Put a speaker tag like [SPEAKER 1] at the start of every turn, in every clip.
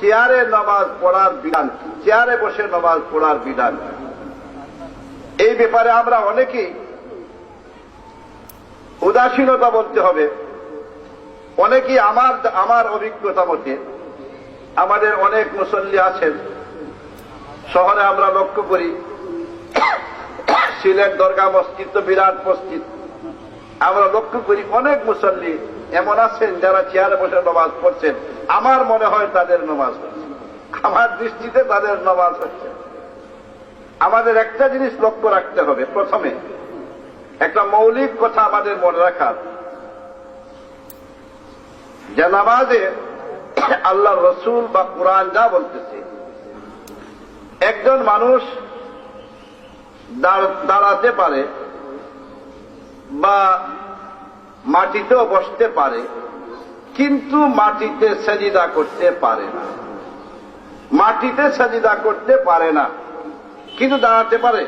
[SPEAKER 1] চেয়ারে নামাজ পড়ার বিধান চেয়ারে বসে নামাজ পড়ার বিধান এই ব্যাপারে আমরা অনেকেই উদাসীনতা বলতে হবে। অনেকেই আমার আমার অভিজ্ঞতা মতে আমাদের অনেক মুসল্লি আছেন। শহরে আমরা লক্ষ্য করি, সিলেট দরগা মসজিদ তো বিরাট মসজিদ। আমরা লক্ষ্য করি অনেক মুসল্লি এমন আছেন যারা চেয়ারে বসে নমাজ পড়ছেন। আমার মনে হয় তাদের নমাজ হচ্ছে। আমার দৃষ্টিতে তাদের নমাজ হচ্ছে। আমাদের একটা জিনিস লক্ষ্য রাখতে হবে। প্রথমে, একটা মৌলিক কথা আমাদের মনে রাখার। যে নামাজে আল্লাহ রসুল বা কোরআন যা বলতেছে, একজন মানুষ দাঁড়াতে পারে বা মাটিতেও বসতে পারে, কিন্তু মাটিতে সাজিদা করতে পারে না। মাটিতে সাজিদা করতে পারে না, কিন্তু দাঁড়াতে পারে,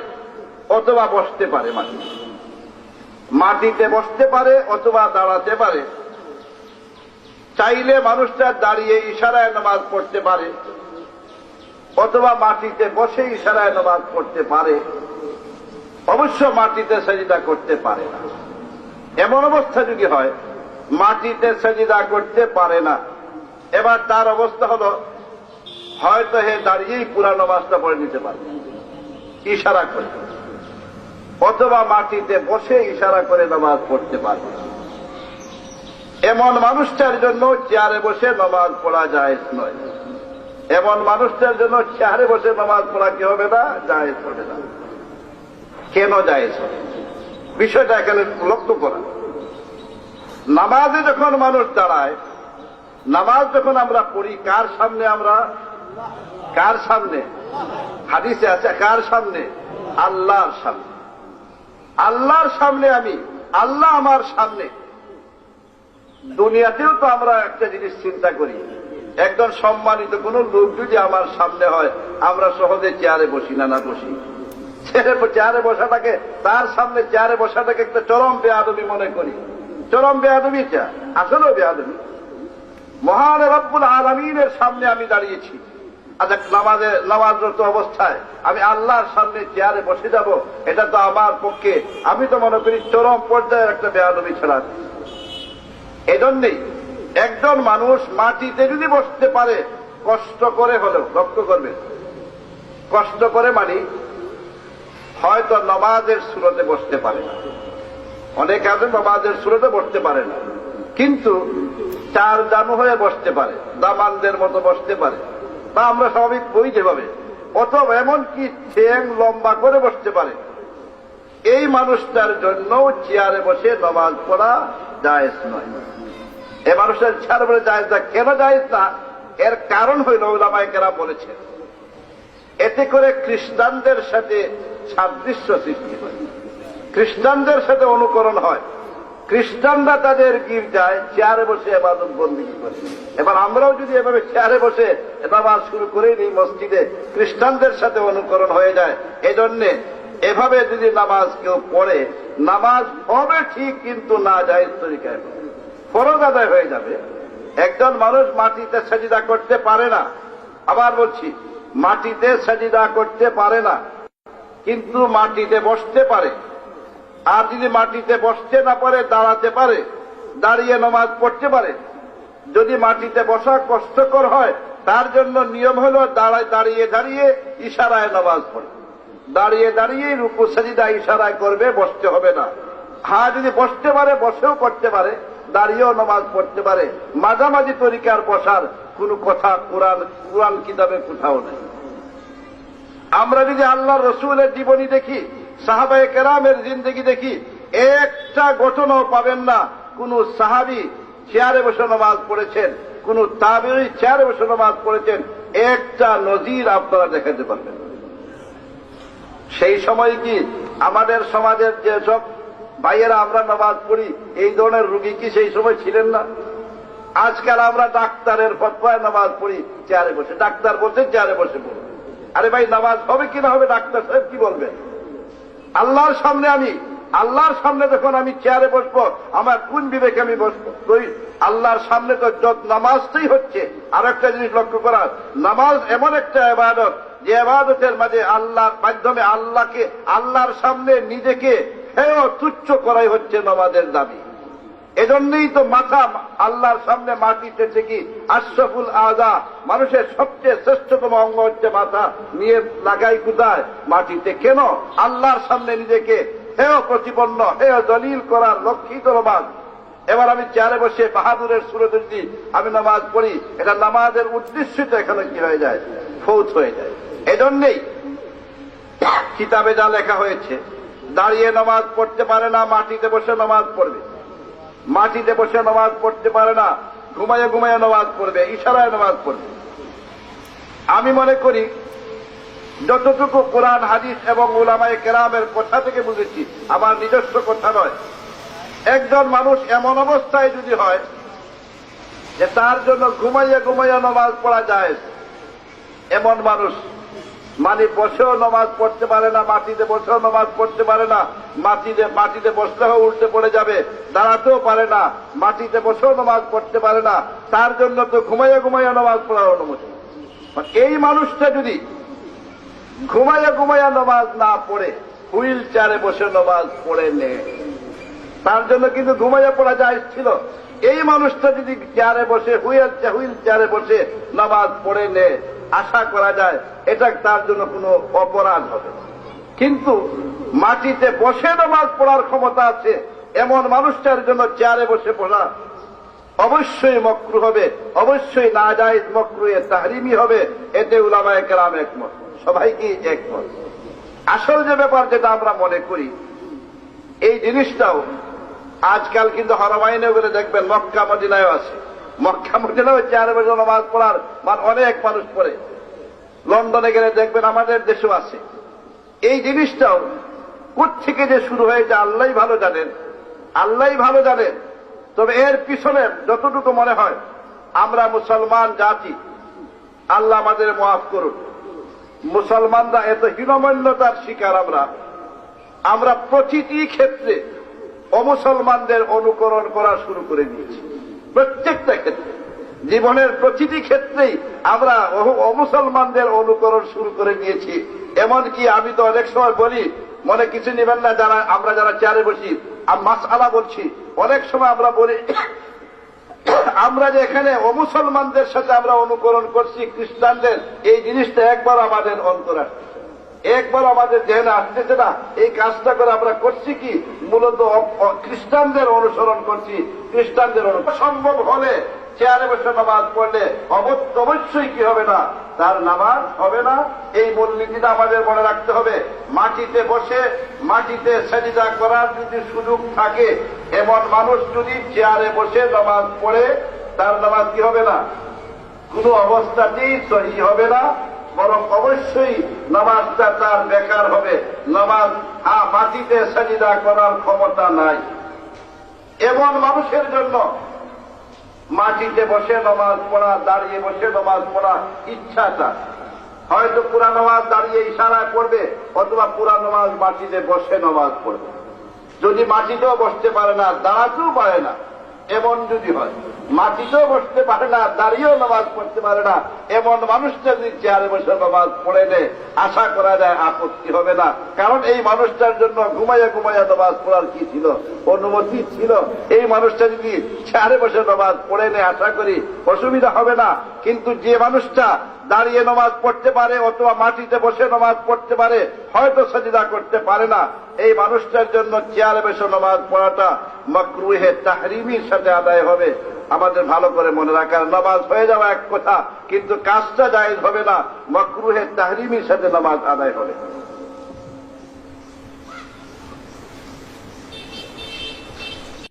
[SPEAKER 1] অথবা বসতে পারে মাটি মাটিতে বসতে পারে, অথবা দাঁড়াতে পারে। চাইলে মানুষটা দাঁড়িয়ে ইশারায় নামাজ পড়তে পারে, অথবা মাটিতে বসে ইশারায় নামাজ পড়তে পারে। অবশ্য মাটিতে সাজিদা করতে পারে না। এমন অবস্থা যদি হয়, মাটিতে সাজিদা করতে পারে না। এবার তার অবস্থা হলো, হয়তো হে দাঁড়িয়েই পুরা নামাজটা পড়ে নিতে পারে ইশারা করে। অথবা মাটিতে বসে ইশারা করে নামাজ পড়তে পারে এমন মানুষটার জন্য চেয়ারে বসে নামাজ পড়া যায় নয়। এমন মানুষটার জন্য চেয়ারে বসে নামাজ পড়া কি হবে না? যায় হবে না। কেন যায় বিষয়টা এখানে লক্ষ্য করা নামাজে যখন মানুষ দাঁড়ায়, নামাজ যখন আমরা পড়ি, কার সামনে আমরা? কার সামনে? হাদিসে আছে, কার সামনে? আল্লাহর সামনে। আল্লাহর সামনে আমি, আল্লাহ আমার সামনে। দুনিয়াতেও তো আমরা একটা জিনিস চিন্তা করি। একজন সম্মানিত কোন লোক যদি আমার সামনে হয়, আমরা সহজে চেয়ারে বসি না না বসি। চেয়ারে- চেয়ারে বসাটাকে, তার সামনে চেয়ারে বসাটাকে একটা চরম বেয়াদবি মনে করি। চরম বেয়াদবি চা আসলেও বেয়াদবি। মহান রব্বুল আলমিনের সামনে আমি দাঁড়িয়েছি। আচ্ছা নামাজে নামাজরত অবস্থায় আমি আল্লাহর সামনে চেয়ারে বসে যাব, এটা তো আমার পক্ষে। আমি তো মনে করি চরম পর্যায়ের একটা বেয়াদবি ছাড়া এজন্যই একজন মানুষ মাটিতে যদি বসতে পারে, কষ্ট করে হলেও, লক্ষ্য করবে কষ্ট করে মানে হয়তো নমাজের সুরতে বসতে পারে না। অনেক আছে নমাজের সুরতে বসতে পারে না। কিন্তু চার জানু হয়ে বসতে পারে দামানদের মতো বসতে পারে। বা আমরা স্বাভাবিক বই যেভাবে, অথবা এমনকি ঠেং লম্বা করে বসতে পারে। এই মানুষটার জন্য চেয়ারে বসে নমাজ পড়া জায়েজ নয়। এ মানুষের চেয়ারে বলে জায়েজ না। কেন জায়েজ না? এর কারণ হইল ওলামাইকেরা বলেছে এতে করে খ্রিস্টানদের সাথে সাদৃশ্য সৃষ্টি হয়। খ্রিস্টানদের সাথে অনুকরণ হয়। খ্রিস্টানরা তাদের গির্জায় চেয়ারে বসে এবাদত বন্দি করে। এবার আমরাও যদি এভাবে চেয়ারে বসে নামাজ শুরু করে দিই মসজিদে খ্রিস্টানদের সাথে অনুকরণ হয়ে যায়। এই জন্যে এভাবে যদি নামাজ কেউ পড়ে, নামাজ হবে ঠিক কিন্তু না যায় তরিকায়। ফরজ আদায় হয়ে যাবে। একজন মানুষ মাটিতে সাজিদা করতে পারে না। আবার বলছি মাটিতে সাজিদা করতে পারে না, কিন্তু মাটিতে বসতে পারে। আর যদি মাটিতে বসতে না পারে, দাঁড়াতে পারে, দাঁড়িয়ে নমাজ পড়তে পারে। যদি মাটিতে বসা কষ্টকর হয়, তার জন্য নিয়ম হল দাঁড়ায়, দাঁড়িয়ে দাঁড়িয়ে ইশারায় নামাজ পড়ে। দাঁড়িয়ে দাঁড়িয়ে রুকু, সাজিদা, ইশারায় করবে, বসতে হবে না। হা যদি বসতে পারে, বসেও করতে পারে, দাঁড়িয়েও নামাজ পড়তে পারে। মাঝামাঝি তরিকার বসার কোনো কথা কোরআন কোরআন কিতাবে কোথাও নেই। আমরা যদি আল্লাহ রসুলের জীবনী দেখি, সাহাবায়ে কেরামের জিন্দগি দেখি, একটা ঘটনাও পাবেন না। কোন সাহাবি চেয়ারে বসে নামাজ পড়েছেন, কোন তাবেই চেয়ারে বসে নামাজ পড়েছেন, একটা নজির আপনারা দেখাতে পারবেন। সেই সময় কি আমাদের সমাজের যে সব ভাইয়েরা আমরা নামাজ পড়ি, এই ধরনের রুগী কি সেই সময় ছিলেন না? আজকাল আমরা ডাক্তারের ফতোয়ায় নামাজ পড়ি, চেয়ারে বসে। ডাক্তার বলছে চেয়ারে বসে পড়ি আরে ভাই, নামাজ হবে কি না হবে ডাক্তার সাহেব কি বলবেন আল্লাহর সামনে আমি, আল্লাহর সামনে যখন আমি চেয়ারে বসবো, আমার কোন বিবেকে আমি বসবো? আল্লাহর সামনে তো যত নামাজটাই হচ্ছে আর একটা জিনিস লক্ষ্য করা, নামাজ এমন একটা এবাদত যে এবাদতের মাঝে আল্লাহর মাধ্যমে আল্লাহকে, আল্লাহর সামনে নিজেকে হেয় তুচ্ছ করাই হচ্ছে নামাজের দাবি। এজন্যই তো মাথা আল্লাহর সামনে মাটিতে কি আশরফুল আজা মানুষের সবচেয়ে শ্রেষ্ঠতম অঙ্গ হচ্ছে মাথা, নিয়ে লাগাই কোথায়? মাটিতে। কেন? আল্লাহর সামনে নিজেকে হেয় প্রতিপন্ন, হেয় দলিল করার লক্ষিত নামাজ এবার আমি চেয়ারে বসে বাহাদুরের সুরে যদি আমি নামাজ পড়ি, এটা নামাজের উদ্দেশ্যই তো এখানে কি হয়ে যায়? ফৌত হয়ে যায়। এজন্যই কিতাবে যা লেখা হয়েছে, দাঁড়িয়ে নামাজ পড়তে পারে না, মাটিতে বসে নামাজ পড়বে। মাটিতে বসে নামাজ পড়তে পারে না, ঘুমায়ে ঘুমায়ে নামাজ পড়বে, ইশারায় নামাজ পড়বে। আমি মনে করি, যতটুকু কোরআন, হাদিস এবং ওলামায় কেরামের কথা থেকে বুঝেছি, আমার নিজস্ব কথা নয়। একজন মানুষ এমন অবস্থায় যদি হয়, যে তার জন্য ঘুমাইয়া ঘুমাইয়া নামাজ পড়া যায়, এমন মানুষ মানে বসেও নামাজ পড়তে পারে না, মাটিতে বসেও নামাজ পড়তে পারে না মাটিতে মাটিতে বসলেও উল্টে পড়ে যাবে। দাঁড়াতেও পারে না। মাটিতে বসেও নামাজ পড়তে পারে না। তার জন্য তো ঘুমাইয়া ঘুমাইয়া নামাজ পড়ার অনুমতি। এই মানুষটা যদি ঘুমাইয়া ঘুমাইয়া নামাজ না পড়ে, হুইল চেয়ারে বসে নামাজ পড়ে নে। তার জন্য কিন্তু ঘুমাইয়া পড়া যায় ছিল। এই মানুষটা যদি চেয়ারে বসে, হুইল হুইল চেয়ারে বসে নামাজ পড়ে নে, আশা করা যায় এটা তার জন্য কোনো অপরাধ হবে না। কিন্তু মাটিতে বসে নামাজ পড়ার ক্ষমতা আছে, এমন মানুষটার জন্য চেয়ারে বসে পড়া অবশ্যই মক্রু হবে, অবশ্যই না যায় মক্রু এ তাহরিমি হবে, এতে উলামায় কেরাম একমত, সবাই কি একমত? আসল যে ব্যাপার যেটা আমরা মনে করি, এই জিনিসটাও আজকাল কিন্তু হরমাইনে বলে দেখবেন, মক্কা মদিনায় আছে। মক্কা মদিনায় চেয়ারে বসে নামাজ পড়ার মান অনেক মানুষ পড়ে। লন্ডনে গেলে দেখবেন আমাদের দেশেও আছে। এই জিনিসটাও থেকে যে শুরু হয়েছে আল্লাহ ভালো জানেন আল্লাহ ভালো জানেন তবে এর পিছনে যতটুকু মনে হয়, আমরা মুসলমান জাতি, আল্লাহ আমাদের মাফ করুন। মুসলমানরা এত হীনমন্যতার শিকার আমরা। আমরা প্রতিটি ক্ষেত্রে অমুসলমানদের অনুকরণ করা শুরু করে দিয়েছি। প্রত্যেকটা ক্ষেত্রে। জীবনের প্রতিটি ক্ষেত্রেই আমরা অমুসলমানদের অনুকরণ শুরু করে দিয়েছি। এমনকি আমি তো অনেক সময় বলি, মনে কিছু নেবেন না যারা, আমরা যারা চেয়ারে বসি আর মাস আলা বলছি। অনেক সময় আমরা বলি, আমরা যে এখানে অমুসলমানদের সাথে আমরা অনুকরণ করছি, খ্রিস্টানদের, এই জিনিসটা একবার আমাদের অন্তর একবার আমাদের জেনে আসতেছে না, এই কাজটা করে আমরা করছি কি? মূলত খ্রিস্টানদের অনুসরণ করছি, খ্রিস্টানদের সম্ভব হলে চেয়ারে বসে নামাজ পড়লে অব- অবশ্যই কি হবে না? তার নামাজ হবে না। এই মূলনীতিটা আমাদের মনে রাখতে হবে। মাটিতে বসে, মাটিতে সেজিদা করার যদি সুযোগ থাকে, এমন মানুষ যদি চেয়ারে বসে নামাজ পড়ে, তার নামাজ কি হবে না? কোন অবস্থাতেই সহি হবে না, বরং অবশ্যই নামাজটা তার বেকার হবে। নামাজ মাটিতে সাজিদা করার ক্ষমতা নাই। এমন মানুষের জন্য মাটিতে বসে নমাজ পড়া, দাঁড়িয়ে বসে নমাজ পড়া ইচ্ছাটা। হয়তো পুরা নমাজ দাঁড়িয়ে ইশারায় পড়বে, অথবা পুরা নমাজ মাটিতে বসে নমাজ পড়বে। যদি মাটিতেও বসতে পারে না, দাঁড়াতেও পারে না, এমন যদি হয়। মাটিতেও বসতে পারে না, দাঁড়িয়েও নামাজ পড়তে পারে না। এমন মানুষটা যদি চেয়ারে বসে নামাজ পড়ে নেয় আশা করা যায় আপত্তি হবে না। কারণ এই মানুষটার জন্য ঘুমাইয়া ঘুমাইয়া নামাজ পড়ার কি ছিল? অনুমতি ছিল। এই মানুষটা যদি চেয়ারে বসে নামাজ পড়ে নেয় আশা করি অসুবিধা হবে না। কিন্তু যে মানুষটা দাঁড়িয়ে নামাজ পড়তে পারে, অথবা মাটিতে বসে নামাজ পড়তে পারে, হয়তো সাজিদা করতে পারে না। এই মানুষটার জন্য চেয়ারে বসে নামাজ পড়াটা মকরুহে তাহরিমির সাথে আদায় হবে। আমাদের ভালো করে মনে রাখার নামাজ হয়ে যাওয়া এক কথা, কিন্তু কাজটা জায়েজ হবে না। মকরুহে তাহরিমির সাথে নামাজ আদায় হবে।